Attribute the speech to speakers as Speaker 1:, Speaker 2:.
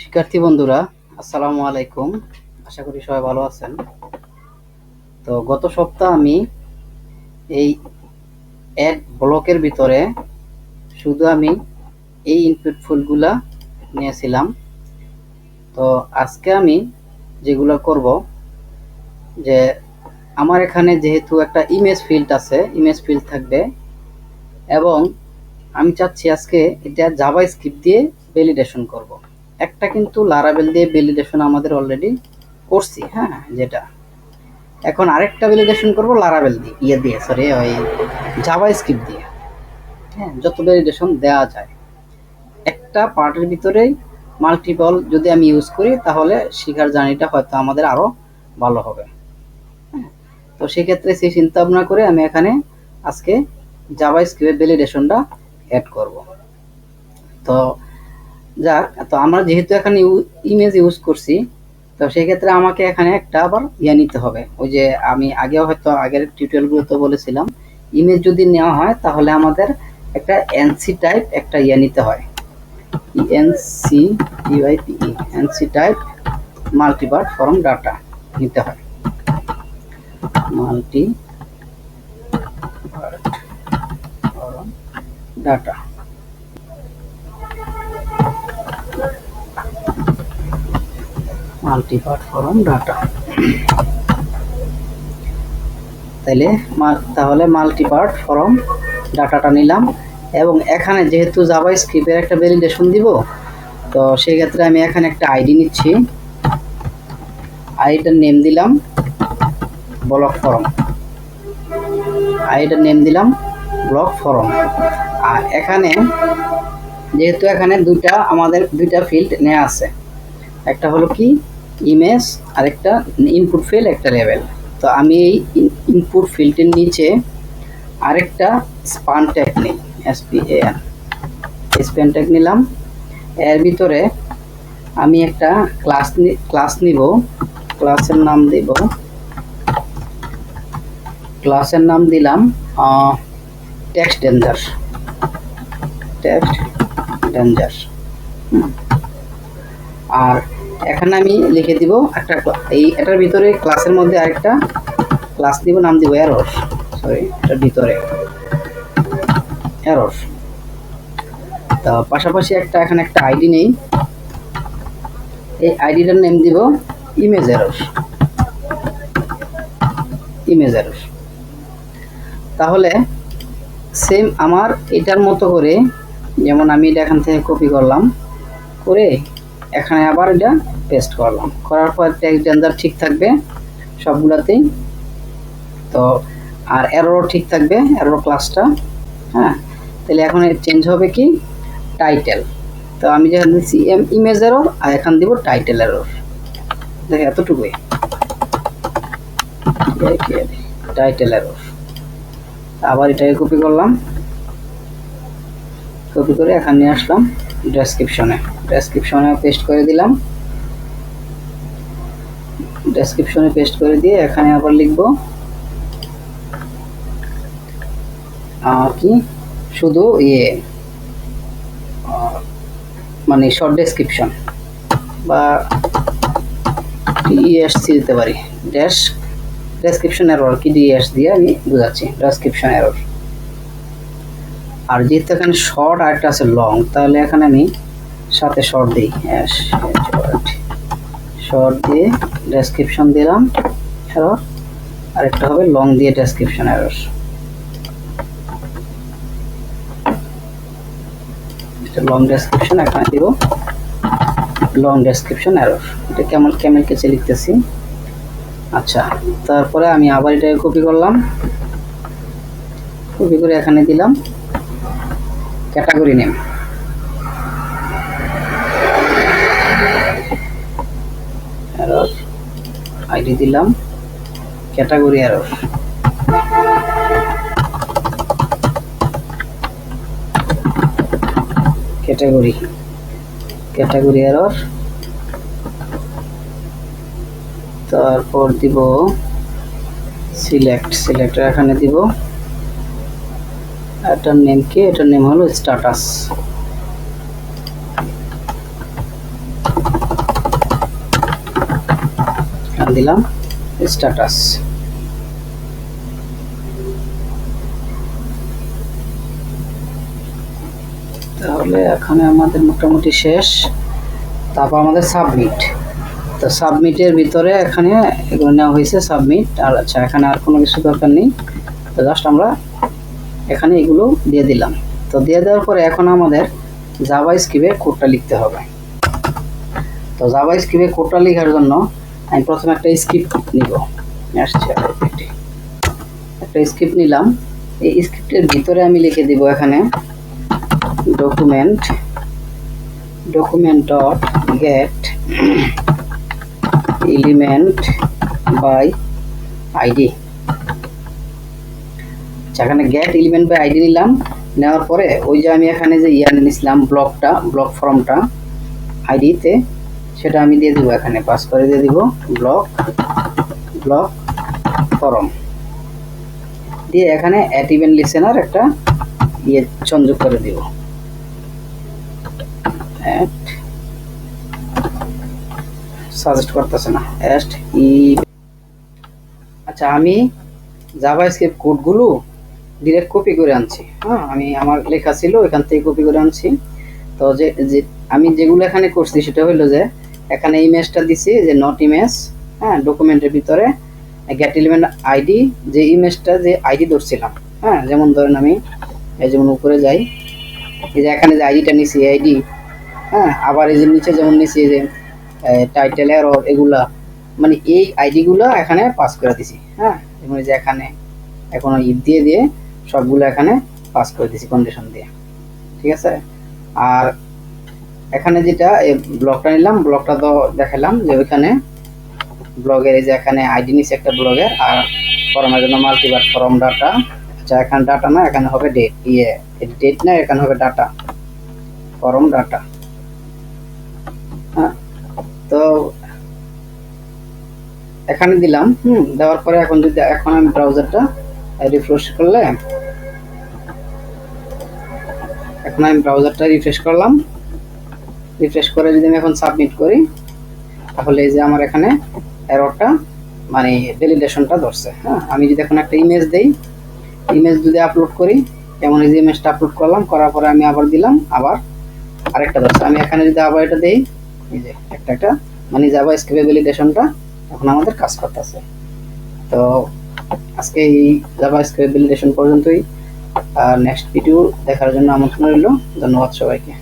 Speaker 1: শিক্ষার্থী বন্ধুরা, আসসালামু আলাইকুম। আশা করি সবাই ভালো আছেন। তো গত সপ্তাহ আমি এই অ্যাড ব্লকের ভিতরে শুধু আমি এই ইনপুট ফুলগুলা নিয়েছিলাম। তো আজকে আমি যেগুলো করব, যে আমার এখানে যেহেতু একটা ইমেজ ফিল্ড আছে ইমেজ ফিল্ড থাকবে, এবং আমি চাচ্ছি আজকে এটা জাভা স্ক্রিপ্ট দিয়ে ভ্যালিডেশন করব। একটা কিন্তু লারাবেল দিয়ে ভ্যালিডেশন আমাদের অলরেডি করছি হ্যাঁ যেটা। এখন আরেকটা ভ্যালিডেশন করব লারাবেল দিয়ে ইয়ে দিয়ে সরি ওই জাভা স্ক্রিপ্ট দিয়ে। হ্যাঁ যত ভ্যালিডেশন দেওয়া যায়। একটা পার্টের ভিতরেই মাল্টিপল যদি আমি ইউজ করি, তাহলে শেখার জার্নিটা হয়তো আমাদের আরও ভালো হবে। হ্যাঁ তো সেক্ষেত্রে সেই চিন্তা ভাবনা করে আমি এখানে আজকে জাভা স্ক্রিপ্টের ভ্যালিডেশনটা অ্যাড করব। তো যাক, তো আমরা যেহেতু এখানে ইমেজ ইউজ করছি, তো সেক্ষেত্রে আমাকে এখানে একটা আবার ইয়ে নিতে হবে। ওই যে আমি আগেও হয়তো আগের টিউটোরিয়ালগুলোতে বলেছিলাম ইমেজ যদি নেওয়া হয় তাহলে আমাদের একটা এনসি টাইপ একটা ইয়ে নিতে হয়। এনসি ইউআইপিই enctype multipart form data নিতে হয়। Multi data multipart form data তাইলে তাহলে মাল্টিপার্ট ফর্ম ডাটাটা নিলাম এবং এখানে যেহেতু জাভা স্ক্রিপ্টের একটা ভ্যালিডেশন দিব, তো সেই ক্ষেত্রে আমি এখানে একটা আইডি নিচ্ছি। আইডিটার নেম দিলাম ব্লক ফর্ম আইডিটার নেম দিলাম ব্লক ফর্ম আর এখানে যেহেতু এখানে দুইটা আমাদের দুইটা ফিল্ড নেওয়া আছে, একটা হলো কি? ইমেজ আর একটা ইনপুট ফিল্ড একটা লেভেল তো আমি এই ইনপুট ফিল্ডের নিচে আরেকটা স্পান ট্যাগ নিই এসপিএন স্প্যান ট্যাগ নিলাম। এর ভিতরে আমি একটা ক্লাস ক্লাস নিব। ক্লাসের নাম দেব। ক্লাসের নাম দিলাম টেক্সট ডেঞ্জার টেক্সট ডেঞ্জার আর এখানে আমি লিখে দিব একটা এই এটার ভিতরে ক্লাসের মধ্যে আরেকটা ক্লাস দিব, নাম দিব এরর সরি এটার ভিতরে এরর তা পাশাপাশি একটা, এখানে একটা আইডি নেই। এই আইডিটার নেম দিব ইমেজ এরর ইমেজ এরর তাহলে সেম আমার এটার মতো করে, যেমন আমি এটা এখান থেকে কপি করলাম, করে এখানে আবার এটা পেস্ট করলাম। করার পর টেক্সট ডেঞ্জার ঠিক থাকবে সবগুলাতেই। তো আর এরও ঠিক থাকবে এরো ক্লাসটা হ্যাঁ? তাহলে এখন চেঞ্জ হবে কি? টাইটেল তো আমি যেখানে দিচ্ছি এম ইমেজ এরর আর এখান দিব টাইটেল এরর দেখ, এতটুকুই। টাইটেল এরর আবার এটাকে কপি করলাম। কপি করে এখানে নিয়ে আসলাম। ডেসক্রিপশনে ডেসক্রিপশনে পেস্ট করে দিলাম। ডেসক্রিপশনে পেস্ট করে দিয়ে এখানে আবার লিখব কি? শুধু ইয়ে মানে শর্ট ডেসক্রিপশন বা ডিএসসি দিতে পারি। ড্যাশ ডেসক্রিপশন এরর কি ডিএস দিয়ে আমি বুঝাচ্ছি। ডেসক্রিপশন এরর আর যেহেতু এখানে শর্ট আর একটা আছে লং তাহলে এখানে আমি সাথে শর্ট দিই। শর্ট দিয়ে ডেসক্রিপশন দিলাম এরর আরেকটা হবে লং দিয়ে ডেসক্রিপশন এরর লং ডেসক্রিপশন এখানে দিব লং ডেসক্রিপশন এরর এটা কেমন কেমন কেচে লিখতেছি? আচ্ছা তারপরে আমি আবার এটাকে কপি করলাম। কপি করে এখানে দিলাম। Category name. আইডি দিলাম। Category error category. Category error তারপর দিব সিলেক্ট সিলেক্টর এখানে দিব। এটার নেম কি? এটার নেম হলো স্ট্যাটাস। দিলাম স্ট্যাটাস। তাহলে এখানে আমাদের মোটামুটি শেষ। তারপর আমাদের সাবমিট। তো সাবমিটের ভিতরে এখানে এগুলো নেওয়া হয়েছে, সাবমিট। আর আচ্ছা এখানে আর কোনো কিছু দরকার নেই। তো জাস্ট আমরা এখানে এগুলো দিয়ে দিলাম। তো দিয়ে দেওয়ার পরে এখন আমাদের জাভা স্ক্রিপ্টে কোডটা লিখতে হবে। তো জাভা স্ক্রিপ্টে কোডটা লেখার জন্য আমি প্রথমে একটা স্ক্রিপ্ট নিব। আসছে একটি। একটা স্ক্রিপ্ট নিলাম। এই স্ক্রিপ্টের ভিতরে আমি লিখে দিব এখানে document document dot get element by ID সেখানে গেট এলিমেন্ট বাই আইডি নিলাম। নেওয়ার পরে ওই যে আমি এখানে যে ইয়ার নিয়েছিলাম ব্লকটা, ব্লক ফর্মটা আইডিতে সেটা আমি দিয়ে দিব এখানে পাস করে দিয়ে দিব, ব্লক ব্লক ফর্ম। দিয়ে এখানে অ্যাট ইভেন্ট লিসেনার একটা ইয়ে সংযোগ করে দিব। অ্যাট সাজেস্ট করতেছে না। অ্যাট ই আচ্ছা আমি জাভা স্ক্রিপ্ট কোডগুলো ডিরেক্ট কপি করে আনছি। হ্যাঁ আমি আমার লেখা ছিল, ওইখান থেকে কপি করে আনছি। তো যে আমি যেগুলো এখানে করছি, সেটা হলো যে, এখানে ইমেজটা দিছি, যে নট ইমেজ হ্যাঁ ডকুমেন্টের ভিতরে গেট এলিমেন্ট আইডি যে ইমেজটা যে আইডি ধরছিলাম। হ্যাঁ যেমন ধরেন আমি, এই যেমন উপরে যাই, এই যে এখানে যে আইডিটা নিছি আইডি হ্যাঁ আবার এই যে নিচে যেমন নিছি, যে টাইটেল এরর এগুলা মানে এই আইডিগুলো এখানে পাস করে দিছি। হ্যাঁ যেমন যে এখানে, এখন ইফ দিয়ে দিয়ে সবগুলো এখানে পাস করে দিছি কন্ডিশন দিয়ে। ঠিক আছে? আর এখানে যেটা, এই ব্লকটা নিলাম ব্লকটা তো দেখালাম যে ওইখানে ব্লগের এই যে এখানে আইডি নিচ্ছে একটা ব্লগের আর ফরমের জন্য মাল্টিবার ফরম ডাটা আচ্ছা এখানে ডাটা না, এখানে হবে ডেট ইয়ে ডেট না, এখানে হবে ডাটা ফরম ডাটা হ্যাঁ? তো এখানে দিলাম, হুম, দেওয়ার পরে এখন যদি, এখন আমি ব্রাউজারটা রিফ্রেশ করলে এখন আমি ব্রাউজারটা রিফ্রেশ করলাম। রিফ্রেশ করে যদি আমি এখন সাবমিট করি, তাহলে এই যে আমার এখানে এররটা মানে ভ্যালিডেশনটা ধরছে হ্যাঁ? আমি যদি এখন একটা ইমেজ দেই ইমেজ যদি আপলোড করি, যেমন এই যে ইমেজটা আপলোড করলাম, করার পরে আমি আবার দিলাম, আবার আরেকটা ধরছে। আমি এখানে যদি আবার এটা দিই, এই যে একটা একটা মানে যাবা স্ক্রিপ্ট ভ্যালিডেশনটা এখন আমাদের কাজ করতেছে। তো আজকে এই জাভা স্ক্রিপ্ট ভ্যালিডেশন পর্যন্তই। আর নেক্সট ভিডিও দেখার জন্য আমন্ত্রণ রইল। ধন্যবাদ সবাইকে।